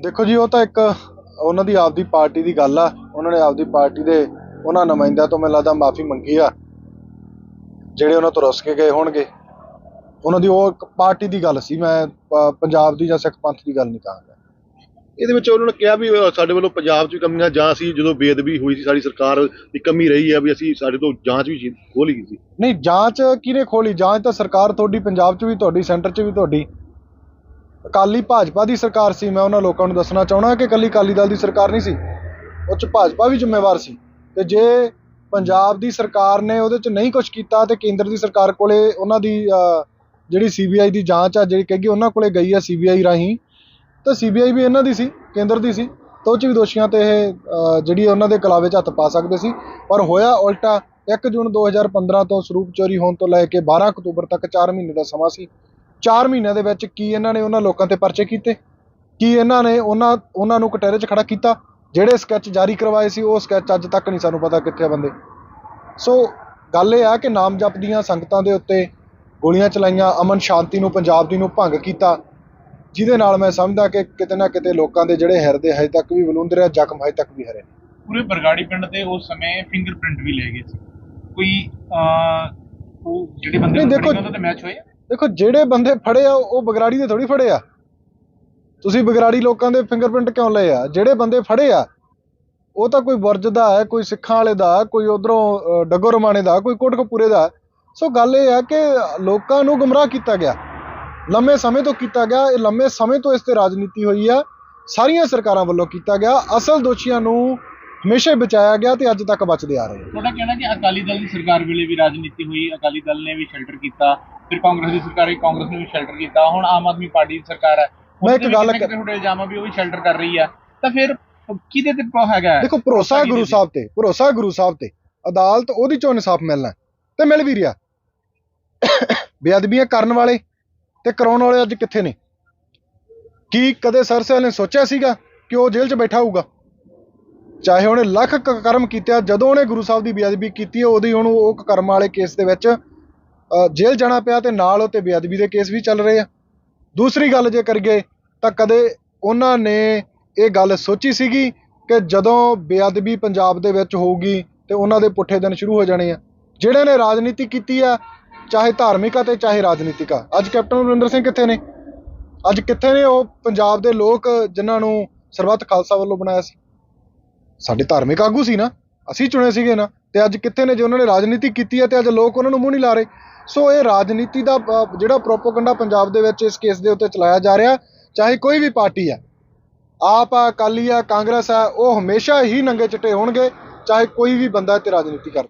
ਦੇਖੋ ਜੀ ਉਹ ਤਾਂ ਇੱਕ ਉਹਨਾਂ ਦੀ ਆਪਦੀ ਪਾਰਟੀ ਦੀ ਗੱਲ ਆ। ਉਹਨਾਂ ਨੇ ਆਪਦੀ ਪਾਰਟੀ ਦੇ ਉਹਨਾਂ ਨੁਮਾਇੰਦਿਆਂ ਤੋਂ ਮੈਨੂੰ ਲੱਗਦਾ ਮਾਫੀ ਮੰਗੀ ਆ ਜਿਹੜੇ ਉਹਨਾਂ ਤੋਂ ਰੁੱਸ ਕੇ ਗਏ ਹੋਣਗੇ। ਉਹਨਾਂ ਦੀ ਉਹ ਇੱਕ ਪਾਰਟੀ ਦੀ ਗੱਲ ਸੀ ਮੈਂ ਪੰਜਾਬ ਦੀ ਜਾਂ ਸਿੱਖ ਪੰਥ ਦੀ ਗੱਲ ਨਹੀਂ ਕਹਾਂਗਾ ਇਹਦੇ ਵਿੱਚ ਉਹਨਾਂ ਨੇ ਕਿਹਾ ਵੀ ਸਾਡੇ ਵੱਲੋਂ ਪੰਜਾਬ 'ਚ ਵੀ ਕਮੀਆਂ ਜਾਂ ਸੀ ਜਦੋਂ ਬੇਅਦਬੀ ਹੋਈ ਸੀ ਸਾਡੀ ਸਰਕਾਰ ਦੀ ਕਮੀ ਰਹੀ ਹੈ ਵੀ ਅਸੀਂ ਸਾਡੇ ਤੋਂ ਜਾਂਚ ਵੀ ਖੋਲੀ ਸੀ। ਨਹੀਂ ਜਾਂਚ ਕਿਹਨੇ ਖੋਲੀ ਜਾਂਚ ਤਾਂ ਸਰਕਾਰ ਤੁਹਾਡੀ ਪੰਜਾਬ 'ਚ ਵੀ ਤੁਹਾਡੀ ਸੈਂਟਰ 'ਚ ਵੀ ਤੁਹਾਡੀ। ਅਕਾਲੀ ਭਾਜਪਾ ਦੀ ਸਰਕਾਰ ਸੀ ਮੈਂ ਉਹਨਾਂ ਲੋਕਾਂ ਨੂੰ ਦੱਸਣਾ ਚਾਹਣਾ ਕਿ ਇਕੱਲੀ ਅਕਾਲੀ ਦਲ ਦੀ ਸਰਕਾਰ ਨਹੀਂ ਸੀ ਉਹ 'ਚ ਭਾਜਪਾ ਵੀ ਜ਼ਿੰਮੇਵਾਰ ਸੀ ਤੇ ਜੇ ਪੰਜਾਬ ਦੀ ਸਰਕਾਰ ਨੇ ਉਹਦੇ 'ਚ ਨਹੀਂ ਕੁਝ ਕੀਤਾ ਤੇ ਕੇਂਦਰ ਦੀ ਸਰਕਾਰ ਕੋਲੇ ਉਹਨਾਂ ਦੀ ਅਹ, ਜਿਹੜੀ ਸੀਬੀਆਈ ਦੀ ਜਾਂਚ ਆ ਜਿਹੜੀ ਕਹੇਗੀ ਉਹਨਾਂ ਕੋਲੇ ਗਈ ਆ ਸੀਬੀਆਈ ਰਾਹੀਂ ਤਾਂ ਸੀਬੀਆਈ ਵੀ ਇਹਨਾਂ ਦੀ ਸੀ ਕੇਂਦਰ ਦੀ ਸੀ ਤਾਂ ਉਹ 'ਚ ਵੀ ਦੋਸ਼ੀਆਂ ਤੇ ਇਹ ਜਿਹੜੀ ਉਹਨਾਂ ਦੇ ਕਲਾਵੇ 'ਚ ਹੱਥ ਪਾ ਸਕਦੇ ਸੀ ਪਰ ਹੋਇਆ ਉਲਟਾ 1 ਜੂਨ 2015 ਤੋਂ ਸਰੂਪ ਚੋਰੀ ਹੋਣ ਤੋਂ ਲੈ ਕੇ 12 ਅਕਤੂਬਰ ਤੱਕ 4 ਮਹੀਨੇ ਦਾ ਸਮਾਂ ਸੀ 4 ਮਹੀਨਿਆਂ ਦੇ ਵਿੱਚ ਕੀ ਇਹਨਾਂ ਨੇ ਉਹਨਾਂ ਲੋਕਾਂ ਤੇ ਪਰਚੇ ਕੀਤੇ? ਕੀ ਇਹਨਾਂ ਨੇ ਉਹਨਾਂ ਉਹਨਾਂ ਨੂੰ ਕਟਹਿਰੇ 'ਚ ਖੜਾ ਕੀਤਾ? ਜਿਹੜੇ ਸਕੈਚ ਜਾਰੀ ਕਰਵਾਏ ਸੀ ਉਹ ਸਕੈਚ ਅੱਜ ਤੱਕ ਨਹੀਂ ਸਾਨੂੰ ਪਤਾ ਕਿੱਥੇ ਆ ਬੰਦੇ। ਸੋ ਗੱਲ ਇਹ ਆ ਕਿ ਨਾਮ ਜਪਦੀਆਂ ਸੰਗਤਾਂ ਦੇ ਉੱਤੇ ਗੋਲੀਆਂ ਚਲਾਈਆਂ ਅਮਨ ਸ਼ਾਂਤੀ ਨੂੰ ਪੰਜਾਬ ਦੀ ਨੂੰ ਭੰਗ ਕੀਤਾ ਜਿਹਦੇ ਨਾਲ ਮੈਂ ਸਮਝਦਾ ਕਿ ਕਿਤੇ ਨਾ ਕਿਤੇ ਲੋਕਾਂ ਦੇ ਜਿਹੜੇ ਹਿਰਦੇ ਹਜੇ ਤੱਕ ਵੀ ਬਲੂੰਦਰ ਆ ਜ਼ਖਮ ਹਜੇ ਤੱਕ ਵੀ ਹਰੇ ਪੂਰੇ ਬਰਗਾੜੀ ਪਿੰਡ ਦੇ ਉਸ ਸਮੇਂ ਫਿੰਗਰਪ੍ਰਿੰਟ ਵੀ ਲੈ ਗਏ ਸੀ। ਕੋਈ ਉਹ ਜਿਹੜੇ ਬੰਦੇ ਨੂੰ ਦੇਖੋ- ਤੇ ਮੈਚ ਹੋਏ ਦੇਖੋ, ਜਿਹੜੇ ਬੰਦੇ ਫੜੇ ਆ, ਉਹ ਬਗਰਾੜੀ ਦੇ ਥੋੜੀ ਫੜੇ ਆ। ਤੁਸੀਂ ਬਗਰਾੜੀ ਲੋਕਾਂ ਦੇ ਫਿੰਗਰਪ੍ਰਿੰਟ ਕਿਉਂ ਲਏ ਆ? ਜਿਹੜੇ ਬੰਦੇ ਫੜੇ ਆ, ਉਹ ਤਾਂ ਕੋਈ ਬੁਰਜ ਦਾ ਹੈ, ਕੋਈ ਸਿੱਖਾਂ ਵਾਲੇ ਦਾ, ਕੋਈ ਉਧਰੋਂ ਡੱਗੋ ਰਮਾਣੇ ਦਾ, ਕੋਈ ਕੋਟਕਪੂਰੇ ਦਾ। ਸੋ ਗੱਲ ਇਹ ਆ ਕਿ ਲੋਕਾਂ ਨੂੰ ਗੁੰਮਰਾਹ ਕੀਤਾ ਗਿਆ। ਲੰਮੇ ਸਮੇਂ ਤੋਂ ਕੀਤਾ ਗਿਆ, ਇਹ ਲੰਮੇ ਸਮੇਂ ਤੋਂ ਇਸ ਤੇ ਰਾਜਨੀਤੀ ਹੋਈ ਆ। ਸਾਰੀਆਂ ਸਰਕਾਰਾਂ ਵੱਲੋਂ ਕੀਤਾ ਗਿਆ। ਅਸਲ ਦੋਸ਼ੀਆਂ ਨੂੰ ਹਮੇਸ਼ਾ ਹੀ ਬਚਾਇਆ ਗਿਆ ਤੇ ਅੱਜ ਤੱਕ ਬਚਦੇ ਆ ਰਹੇ। ਆ ਤੁਹਾਡਾ ਕਹਿਣਾ ਕਿ ਅਕਾਲੀ ਦਲ ਦੀ ਸਰਕਾਰ ਵੇਲੇ ਵੀ ਰਾਜਨੀਤੀ ਹੋਈ ਅਕਾਲੀ ਦਲ ਨੇ ਵੀ ਸ਼ੈਲਟਰ ਕੀਤਾ ਫਿਰ ਕਾਂਗਰਸ ਦੀ ਸਰਕਾਰ ਆਈ ਕਾਂਗਰਸ ਨੇ ਵੀ ਸ਼ੈਲਟਰ ਕੀਤਾ ਹੁਣ ਆਮ ਆਦਮੀ ਪਾਰਟੀ ਦੀ ਸਰਕਾਰ ਹੈ। ਮੈਂ ਇੱਕ ਉਹਦੇ ਗੱਲ ਕਿਤੇ ਤੁਹਾਡੇ ਇਲਜ਼ਾਮ ਆ ਵੀ ਉਹ ਵੀ ਸ਼ੈਲਟਰ ਕਰ ਰਹੀ ਆ ਤਾਂ ਫਿਰ ਕਿਹਦੇ ਤੇ ਪ- ਹੈਗਾ ਹੈ? ਦੇਖੋ ਭਰੋਸਾ ਗੁਰੂ ਸਾਹਿਬ ਤੇ ਭਰੋਸਾ ਗੁਰੂ ਸਾਹਿਬ ਤੇ। ਅਦਾਲਤ ਉਹਦੀ ਚੋਂ ਇਨਸਾਫ ਮਿਲਣਾ ਹੈ, ਤੇ ਮਿਲ ਵੀ ਰਿਹਾ। ਬੇਅਦਬੀਆਂ ਕਰਨ ਵਾਲੇ ਤੇ ਕਰਾਉਣ ਵਾਲੇ ਅੱਜ ਕਿੱਥੇ ਨੇ? ਕੀ ਕਦੇ ਸਰਸੇਲ ਨੇ ਸੋਚਿਆ ਸੀਗਾ ਕਿ ਉਹ ਜੇਲ੍ਹ 'ਚ ਬੈਠਾ ਹੋਊਗਾ? ਚਾਹੇ ਉਹਨੇ ਲੱਖ ਕ- ਕਰਮ ਕੀਤੇ ਆ, ਜਦੋਂ ਉਹਨੇ ਗੁਰੂ ਸਾਹਿਬ ਦੀ ਬੇਅਦਬੀ ਕੀਤੀ ਹੈ ਉਹਦੀ ਉਹਨੂੰ ਉਹ ਕਰਮ ਵਾਲੇ ਕੇਸ ਦੇ ਵਿੱਚ ਜੇਲ੍ਹ ਜਾਣਾ ਪਿਆ ਤੇ ਨਾਲ ਉਹ ਤੇ ਬੇਅਦਬੀ ਦੇ ਕੇਸ ਵੀ ਚੱਲ ਰਹੇ ਆ। ਦੂਸਰੀ ਗੱਲ ਜੇ ਕਰੀਏ, ਤਾਂ ਕਦੇ ਉਹਨਾਂ ਨੇ ਇਹ ਗੱਲ ਸੋਚੀ ਸੀਗੀ ਕਿ ਜਦੋਂ ਬੇਅਦਬੀ ਪੰਜਾਬ ਦੇ ਵਿੱਚ ਹੋਊਗੀ ਤੇ ਉਹਨਾਂ ਦੇ ਪੁੱਠੇ ਦਿਨ ਸ਼ੁਰੂ ਹੋ ਜਾਣੇ ਆ। ਜਿਹੜੇ ਨੇ ਰਾਜਨੀਤੀ ਕੀਤੀ ਆ, ਚਾਹੇ ਧਾਰਮਿਕ ਆ ਤੇ ਚਾਹੇ ਰਾਜਨੀਤਿਕ ਆ। ਅੱਜ ਕੈਪਟਨ ਅਮਰਿੰਦਰ ਸਿੰਘ ਕਿੱਥੇ ਨੇ? ਅੱਜ ਕਿੱਥੇ ਨੇ ਉਹ ਪੰਜਾਬ ਦੇ ਲੋਕ ਜਿਨ੍ਹਾਂ ਨੂੰ ਸਰਬੱਤ ਖਾਲਸਾ ਵੱਲੋਂ ਬਣਾਇਆ ਸੀ? ਸਾਡੇ ਧਾਰਮਿਕ ਆਗੂ ਸੀ ਨਾ, ਅਸੀਂ ਚੁਣੇ ਸੀਗੇ ਨਾ, ਤੇ ਅੱਜ ਕਿੱਥੇ ਨੇ ਜੇ ਉਹਨਾਂ ਨੇ ਰਾਜਨੀਤੀ ਕੀਤੀ ਹੈ ਤੇ ਅੱਜ ਲੋਕ ਉਹਨਾਂ ਨੂੰ ਮੂੰਹ ਨਹੀਂ ਲਾ ਰਹੇ। ਸੋ ਇਹ ਰਾਜਨੀਤੀ ਦਾ ਜਿਹੜਾ ਪ੍ਰੋਪੋਗੰਡਾ ਪੰਜਾਬ ਦੇ ਵਿੱਚ ਇਸ ਕੇਸ ਦੇ ਉੱਤੇ ਚਲਾਇਆ ਜਾ ਰਿਹਾ, ਚਾਹੇ ਕੋਈ ਵੀ ਪਾਰਟੀ ਹੈ, ਆਪ ਆ, ਅਕਾਲੀ ਆ, ਕਾਂਗਰਸ ਆ, ਉਹ ਹਮੇਸ਼ਾ ਹੀ ਨੰਗੇ ਚਿੱਟੇ ਹੋਣਗੇ, ਚਾਹੇ ਕੋਈ ਵੀ ਬੰਦਾ ਤੇ ਰਾਜਨੀਤੀ ਕਰਦਾ